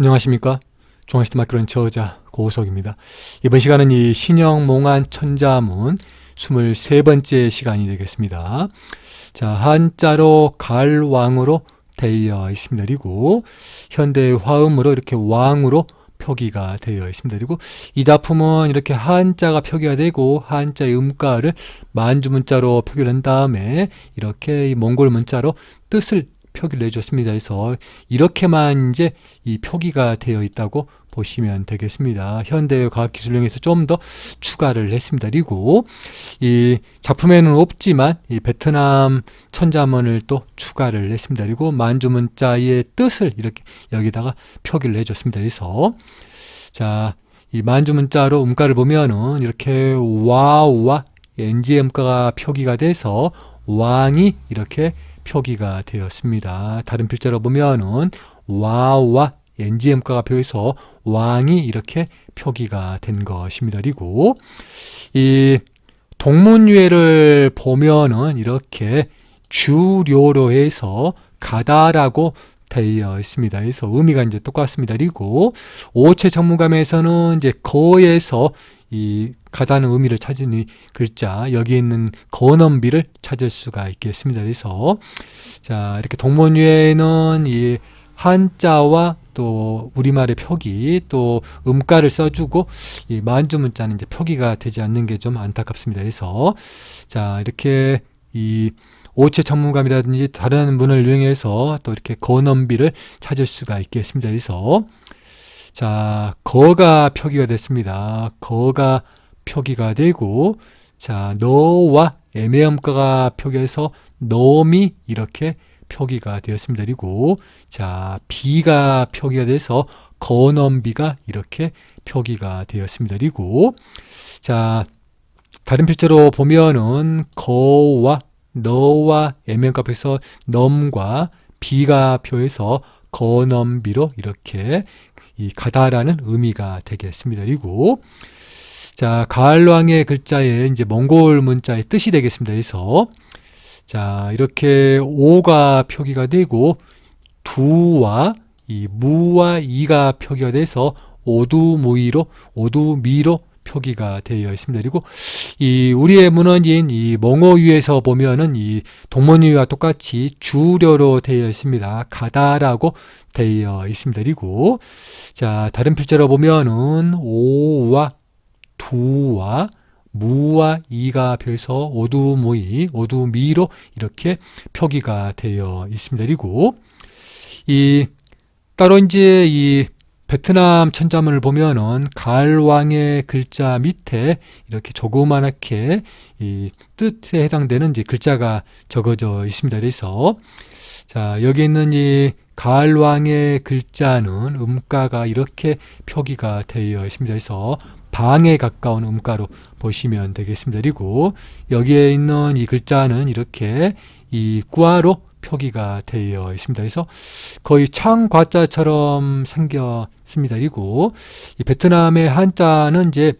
안녕하십니까. 중앙시대 마크론 저자 고우석입니다. 이번 시간은 이 신형 몽환 천자문 23번째 시간이 되겠습니다. 자, 한자로 갈왕으로 되어 있습니다. 그리고 현대 화음으로 이렇게 왕으로 표기가 되어 있습니다. 그리고 이 작품은 이렇게 한자가 표기가 되고 한자의 음가를 만주 문자로 표기를 한 다음에 이렇게 이 몽골 문자로 뜻을 표기를 해줬습니다. 그래서 이렇게만 이제 이 표기가 되어 있다고 보시면 되겠습니다. 현대 과학기술령에서 좀 더 추가를 했습니다. 그리고 이 작품에는 없지만 이 베트남 천자문을 또 추가를 했습니다. 그리고 만주 문자의 뜻을 이렇게 여기다가 표기를 해줬습니다. 그래서 자, 이 만주 문자로 음가를 보면은 이렇게 와와 NG 음가가 표기가 돼서 왕이 이렇게 표기가 되었습니다. 다른 필자로 보면은 와와 NGM가가 표해서 왕이 이렇게 표기가 된 것입니다. 그리고 이 동문유해를 보면은 이렇게 주료로 해서 가다라고 되어 있습니다. 그래서 의미가 이제 똑같습니다. 그리고 오체 전문감에서는 이제 거에서 이 가다는 의미를 이 글자 여기 있는 건엄비를 찾을 수가 있겠습니다. 그래서 자 이렇게 동문유해는 이 한자와 또 우리말의 표기 또 음가를 써주고 이 만주 문자는 이제 표기가 되지 않는 게 좀 안타깝습니다. 그래서 자 이렇게 이 오체 전문감이라든지 다른 문을 이용해서 또 이렇게 건엄비를 찾을 수가 있겠습니다. 그래서 자 거가 표기가 됐습니다. 거가 표기가 되고 자 너와 애매음가가 표기해서 너미 이렇게 표기가 되었습니다. 그리고 자 비가 표기가 돼서 건엄비가 이렇게 표기가 되었습니다. 그리고 자 다른 필자로 보면은 거와 너와 애면값에서 넘과 비가 표해서 건엄비로 이렇게 이 가다라는 의미가 되겠습니다. 그리고 자 가을왕의 글자에 이제 몽골 문자의 뜻이 되겠습니다. 그래서 자 이렇게 오가 표기가 되고 두와 이 무와 이가 표기가 돼서 오두무이로 오두미로 표기가 되어 있습니다. 그리고 이 우리의 문헌인 이 몽어유에서 보면은 이 동문유와 똑같이 주려로 되어 있습니다. 가다라고 되어 있습니다. 그리고 자 다른 필자로 보면은 오와 두와 무와 이가 표해서 오두무이, 오두미로 이렇게 표기가 되어 있습니다. 그리고 이 따로 이제 이 베트남 천자문을 보면은 갈왕의 글자 밑에 이렇게 조그만하게 이 뜻에 해당되는 이제 글자가 적어져 있습니다. 그래서 자 여기 있는 이 갈왕의 글자는 음가가 이렇게 표기가 되어 있습니다. 그래서 방에 가까운 음가로 보시면 되겠습니다. 그리고 여기에 있는 이 글자는 이렇게 이 구아로 표기가 되어 있습니다. 그래서 거의 창과자처럼 생겼습니다. 그리고 이 베트남의 한자는 이제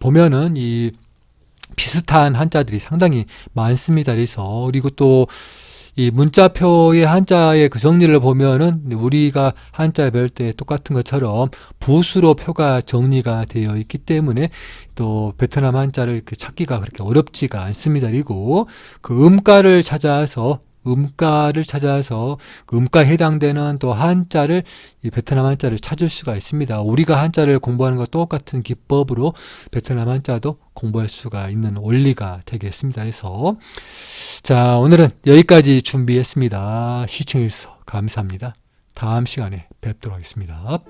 보면은 이 비슷한 한자들이 상당히 많습니다. 그래서 그리고 또 이 문자표의 한자의 그 정리를 보면은 우리가 한자 배울 때 똑같은 것처럼 붓으로 표가 정리가 되어 있기 때문에 또 베트남 한자를 그 찾기가 그렇게 어렵지가 않습니다. 그리고 그 음가를 찾아서 음가를 찾아서 그 음가에 해당되는 또 한자를 이 베트남 한자를 찾을 수가 있습니다. 우리가 한자를 공부하는 것과 똑같은 기법으로 베트남 한자도 공부할 수가 있는 원리가 되겠습니다. 그래서 자 오늘은 여기까지 준비했습니다. 시청해주셔서 감사합니다. 다음 시간에 뵙도록 하겠습니다.